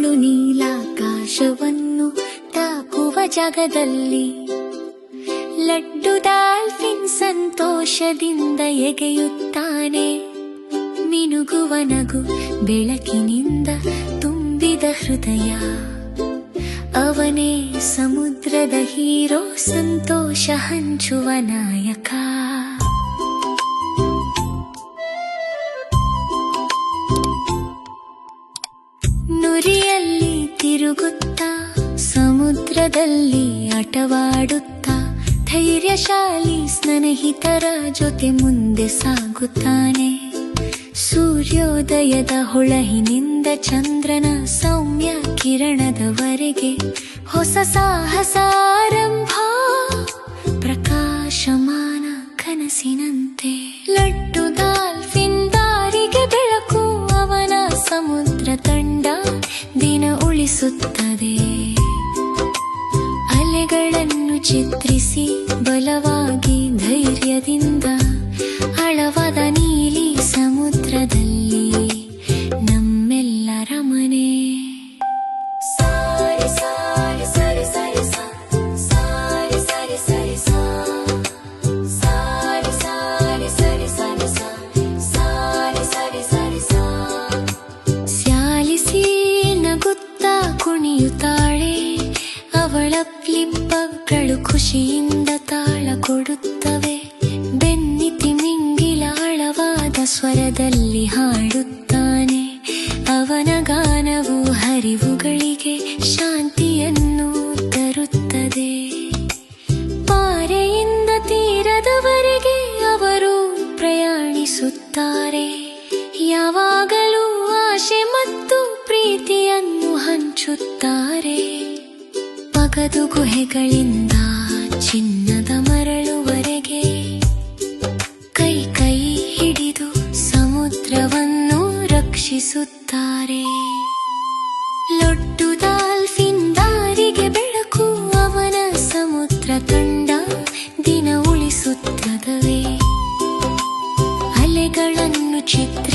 ಪ್ರಪಂಚವನ್ನು ತಾಕುವ ಜಾಗದಲ್ಲಿ. ಲಡ್ಡು ಡಾಲ್ಫಿನ್ ಸಂತೋಷದಿಂದ ಎಗೆಯುತ್ತಾನೆ. ಮಿನುಗುವ ನಗು ಬೆಳಕಿನಿಂದ ತುಂಬಿದ ಹೃದಯ. ಅವನೇ ಸಮುದ್ರದ ಹೀರೋ, ಸಂತೋಷ ಹಂಚುವ ನಾಯಕ. ನುರಿಯಲ್ಲಿ ತಿರುಗುತ್ತಾ, ಸಮುದ್ರದಲ್ಲಿ ಆಟವಾಡುತ್ತಾ, ಧೈರ್ಯಶಾಲಿ ಸ್ನೇಹಿತರ ಜೊತೆ ಮುಂದೆ ಸಾಗುತ್ತಾನೆ. ಸೂರ್ಯೋದಯದ ಹೊಳಹಿನಿಂದ ಚಂದ್ರನ ಸೌಮ್ಯ ಕಿರಣದವರೆಗೆ ಹೊಸ ಸಾಹಸ ದಿನ ಉಳಿಸುತ್ತದೆ ಅಲೆಗಳನ್ನು ಚಿತ್ರಿಸಿ ಬಲವಾಗಿ ಧೈರ್ಯದಿಂದ ಅವಳ ಫ್ಲಿಪ್ಪಗಳು ಖುಷಿಯಿಂದ ತಾಳ ಕೊಡುತ್ತವೆ. ಬೆನ್ನಿತಿ ಮಿಂಗಿಲ ಆಳವಾದ ಸ್ವರದಲ್ಲಿ ಹಾಡುತ್ತಾನೆ. ಅವನ ಗಾನವು ಹರಿವುಗಳಿಗೆ ಶಾಂತಿಯನ್ನು ತರುತ್ತದೆ. ಪಾರೆಯಿಂದ ತೀರದವರೆಗೆ ಅವರು ಪ್ರಯಾಣಿಸುತ್ತಾರೆ. ಪಗದು ಗುಹೆಗಳಿಂದ ಚಿನ್ನದ ಮರಳುವರೆಗೆ ಕೈ ಕೈ ಹಿಡಿದು ಸಮುದ್ರವನ್ನು ರಕ್ಷಿಸುತ್ತಾರೆ. ಲೊಟ್ಟು ಡಾಲ್ಫಿನ್ ದಾರಿಗೆ ಬೆಳಕು, ಅವನ ಸಮುದ್ರ ತಂಡ ದಿನ ಉಳಿಸುತ್ತದವೆ. ಅಲೆಗಳನ್ನು ಚಿತ್ರಿಸಿ